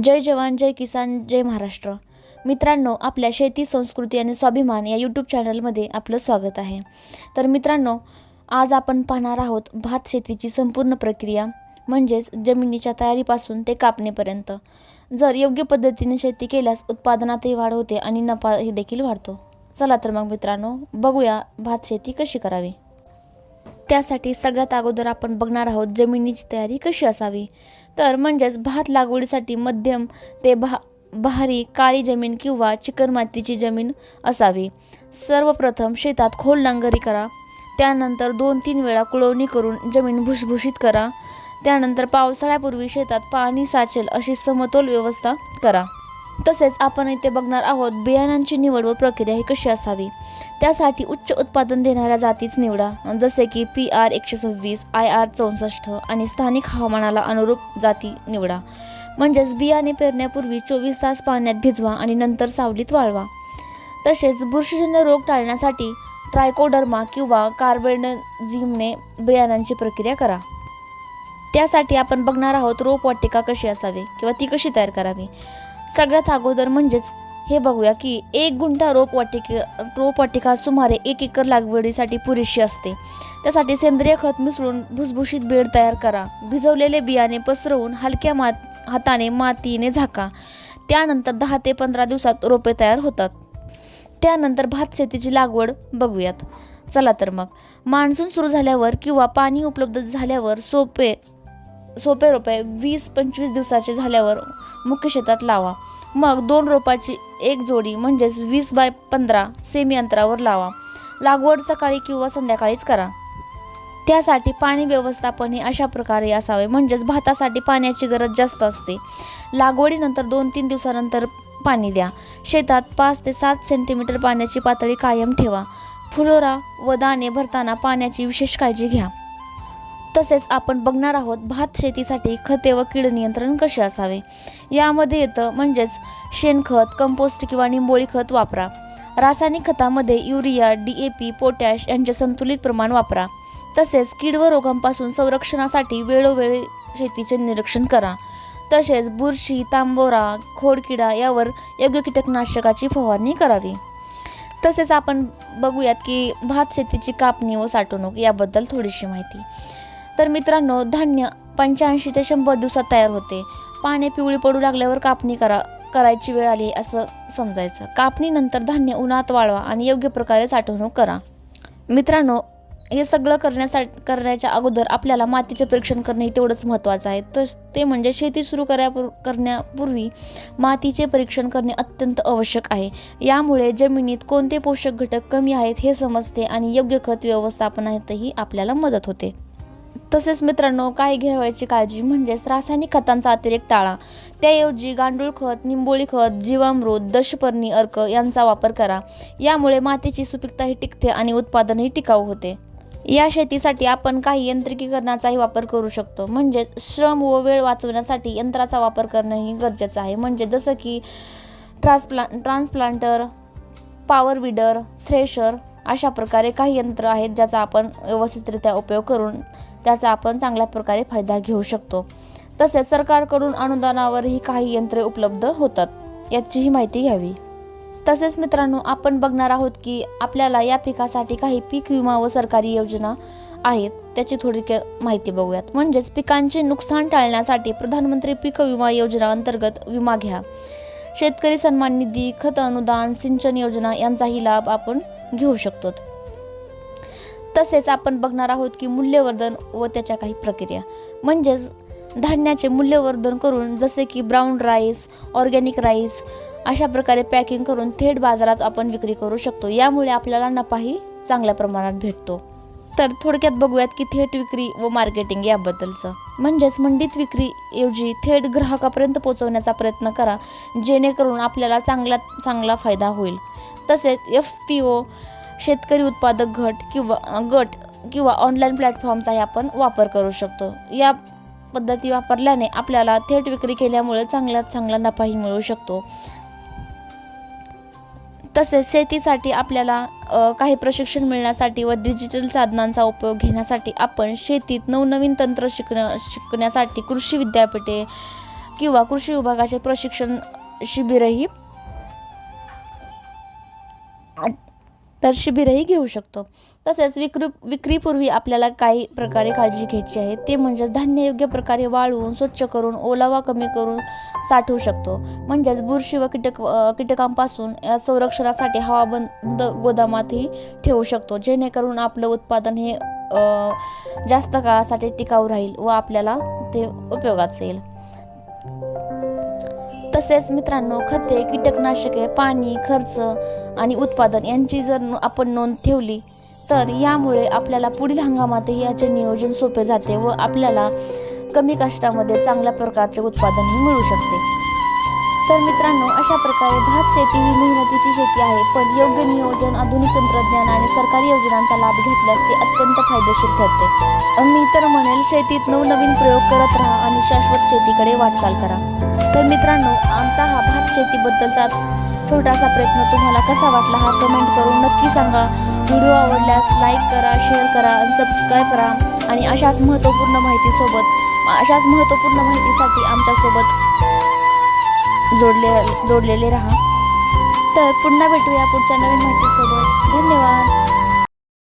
जय जवान जय किसान जय महाराष्ट्र. मित्रांनो आपल्या शेती संस्कृती आणि स्वाभिमान या यूट्यूब चॅनलमध्ये आपलं स्वागत आहे. तर मित्रांनो आज आपण पाहणार आहोत भात शेतीची संपूर्ण प्रक्रिया म्हणजेच जमिनीच्या तयारीपासून ते कापणेपर्यंत. जर योग्य पद्धतीने शेती केल्यास उत्पादनातही वाढ होते आणि नफाही देखील वाढतो. चला तर मग मित्रांनो बघूया भात शेती कशी करावी. त्यासाठी सगळ्यात अगोदर आपण बघणार आहोत जमिनीची तयारी कशी असावी. तर म्हणजेच भात लागवडीसाठी मध्यम ते भा भारी काळी जमीन किंवा चिकणमातीची जमीन असावी. सर्वप्रथम शेतात खोल नांगरी करा. त्यानंतर दोन तीन वेळा कुळवणी करून जमीन भुसभुशीत करा. त्यानंतर पावसाळ्यापूर्वी शेतात पाणी साचेल अशी समतोल व्यवस्था करा. तसेच आपण इथे बघणार आहोत बियाणांची निवड व प्रक्रिया ही कशी असावी? त्यासाठी उच्च उत्पादन देणाऱ्या जातीच निवडा जसे की पी आर एकशे सव्वीस आय आर चौसष्ट आणि स्थानिक हवामानाला अनुरूप जाती निवडा. म्हणजेच बियाणे पेरण्यापूर्वी चोवीस तास पाण्यात भिजवा आणि नंतर सावलीत वाळवा. तसेच बुरशीजन्य रोग टाळण्यासाठी ट्रायकोडर्मा किंवा कार्बेनझिमने बियाणांची प्रक्रिया करा. त्यासाठी आपण बघणार आहोत रोपवाटिका कशी असावी किंवा ती कशी तयार करावी. सगळ्यात अगोदर म्हणजेच हे बघूया की एक गुंठा रोपवाटिके रोपवाटिका सुमारे एक एकर लागवडीसाठी पुरेशी असते. त्यासाठी सेंद्रिय खत मिसळून भुसभुशीत बेड तयार करा. भिजवलेले बियाणे पसरवून हलक्या मात हाताने मातीने झाका. त्यानंतर दहा ते पंधरा दिवसात रोपे तयार होतात. त्यानंतर भात शेतीची लागवड बघूयात. चला तर मग. मान्सून सुरू झाल्यावर किंवा पाणी उपलब्ध झाल्यावर सोपे सोपे रोपे वीस पंचवीस दिवसाचे झाल्यावर मुख्य शेतात लावा. मग दोन रोपाची एक जोडी म्हणजेच वीस बाय पंधरा सेमी अंतरावर लावा. लागवड सकाळी किंवा संध्याकाळीच करा. त्यासाठी पाणी व्यवस्थापन हे अशा प्रकारे असावे म्हणजेच भातासाठी पाण्याची गरज जास्त असते. लागवडीनंतर दोन तीन दिवसानंतर पाणी द्या. शेतात पाच ते सात सेंटीमीटर पाण्याची पातळी कायम ठेवा. फुलोरा व दाणे भरताना पाण्याची विशेष काळजी घ्या. तसेच आपण बघणार आहोत भात शेतीसाठी खते व कीड नियंत्रण कसे असावे? यामध्ये येतं म्हणजेच शेणखत कंपोस्ट किंवा निंबोळी खत वापरा. रासायनिक खतामध्ये urea D A P potash यांचे संतुलित प्रमाण वापरा. तसेच कीड व रोगांपासून संरक्षणासाठी वेळोवेळी शेतीचे निरीक्षण करा. तसेच बुरशी तांबोरा खोडकिडा यावर योग्य कीटकनाशकाची फवारणी करावी. तसेच आपण बघूयात की भात शेतीची कापणी व साठवणूक याबद्दल थोडीशी माहिती. तर मित्रांनो धान्य पंच्याऐंशी ते शंभर दिवसात तयार होते. पाने पिवळी पडू लागल्यावर कापणी करा करायची वेळ आली असं समजायचं. कापणीनंतर धान्य उन्हात वाळवा आणि योग्य प्रकारे साठवणूक करा. मित्रांनो हे सगळं करण्यासाठी करण्याच्या अगोदर आपल्याला मातीचं परीक्षण करणे हे तेवढंच महत्त्वाचं आहे. तर ते म्हणजे शेती सुरू करापूर करण्यापूर्वी मातीचे परीक्षण करणे अत्यंत आवश्यक आहे. यामुळे जमिनीत कोणते पोषक घटक कमी आहेत हे समजते आणि योग्य खत व्यवस्थापनातही आपल्याला मदत होते. तसेच मित्रांनो काही घ्यावायची काळजी म्हणजेच रासायनिक खतांचा अतिरेक टाळा. त्याऐवजी गांडूळ खत निंबोळी खत जीवामृत दशपर्णी अर्क यांचा वापर करा. यामुळे मातीची सुपीकताही टिकते आणि उत्पादनही टिकाऊ होते. या शेतीसाठी आपण काही यांत्रिकीकरणाचाही वापर करू शकतो. म्हणजे श्रम व वेळ वाचवण्यासाठी यंत्राचा वापर करणंही गरजेचं आहे. म्हणजे जसं की ट्रान्सप्ला ट्रान्सप्लांटर पॉवर विडर थ्रेशर अशा प्रकारे काही यंत्र आहेत ज्याचा आपण व्यवस्थितरित्या उपयोग करून त्याचा आपण चांगल्या प्रकारे फायदा घेऊ शकतो. तसेच सरकारकडून अनुदानावरही काही यंत्रे उपलब्ध होतात. याचीही माहिती घ्यावी. तसेच मित्रांनो आपण बघणार आहोत की आपल्याला या पिकासाठी काही पीक विमा व सरकारी योजना आहेत. त्याची थोडीक माहिती बघूयात. म्हणजेच पिकांचे नुकसान टाळण्यासाठी प्रधानमंत्री पीक विमा योजना अंतर्गत विमा घ्या. शेतकरी सन्मान निधी खत अनुदान सिंचन योजना यांचाही लाभ आपण घेऊ शकतो. तसेच आपण बघणार आहोत की मूल्यवर्धन व त्याच्या काही प्रक्रिया. म्हणजेच धान्याचे मूल्यवर्धन करून जसे की ब्राऊन राईस ऑर्गॅनिक राईस अशा प्रकारे पॅकिंग करून थेट बाजारात आपण विक्री करू शकतो. यामुळे आपल्याला नफाही चांगल्या प्रमाणात भेटतो. तर थोडक्यात बघूयात की थेट विक्री व मार्केटिंग याबद्दलचं. म्हणजेच मंडीत विक्रीऐवजी थेट ग्राहकापर्यंत पोहोचवण्याचा प्रयत्न करा जेणेकरून आपल्याला चांगला चांगला फायदा होईल. तसेच एफ पी ओ शेतकरी उत्पादक गट किंवा गट किंवा ऑनलाईन प्लॅटफॉर्मचाही आपण वापर करू शकतो. या पद्धती वापरल्याने आपल्याला थेट विक्री केल्यामुळे चांगल्यात चांगला नफाही मिळू शकतो. तसेच शेतीसाठी आपल्याला काही प्रशिक्षण मिळण्यासाठी व डिजिटल साधनांचा उपयोग घेण्यासाठी आपण शेतीत नवनवीन तंत्र शिकण्या शिकण्यासाठी कृषी विद्यापीठे किंवा कृषी विभागाचे प्रशिक्षण शिबिरही तर शिबिरही घेऊ शकतो. तसेच विक्री विक्रीपूर्वी आपल्याला काही प्रकारे काळजी घ्यायची आहे ते म्हणजेच धान्य योग्य प्रकारे वाळवून स्वच्छ करून ओलावा कमी करून साठवू शकतो. म्हणजेच बुरशी व कीटक कीटकांपासून या संरक्षणासाठी हवाबंद गोदामातही ठेवू शकतो जेणेकरून आपलं उत्पादन हे जास्त काळासाठी टिकाऊ राहील व आपल्याला ते उपयोगात येईल. तसेच मित्रांनो खते कीटकनाशके पाणी खर्च आणि उत्पादन यांची जर आपण नोंद ठेवली तर यामुळे आपल्याला पुढील हंगामातही याचे नियोजन सोपे जाते व आपल्याला कमी कष्टामध्ये चांगल्या प्रकारचे उत्पादनही मिळू शकते. तर मित्रांनो अशा प्रकारे भात शेती ही मेहनतीची शेती आहे पण योग्य नियोजन आधुनिक तंत्रज्ञान आणि सरकारी योजनांचा लाभ घेतल्यास ते अत्यंत फायदेशीर ठरते. मी तर म्हणेल शेतीत नवनवीन प्रयोग करत राहा आणि शाश्वत शेतीकडे वाटचाल करा. तर मित्रांनो आमचा हा भात शेतीबद्दलचा छोटासा प्रयत्न तुम्हाला कसा वाटला हा कमेंट करून नक्की सांगा. व्हिडिओ आवडल्यास लाईक करा शेअर करा आणि सबस्क्राईब करा. आणि अशाच महत्त्वपूर्ण माहितीसोबत अशाच महत्त्वपूर्ण माहितीसाठी आमच्यासोबत जोडले जोडलेले राहा. तर पुन्हा भेटूया पुढच्या नवीन माहितीसोबत. धन्यवाद.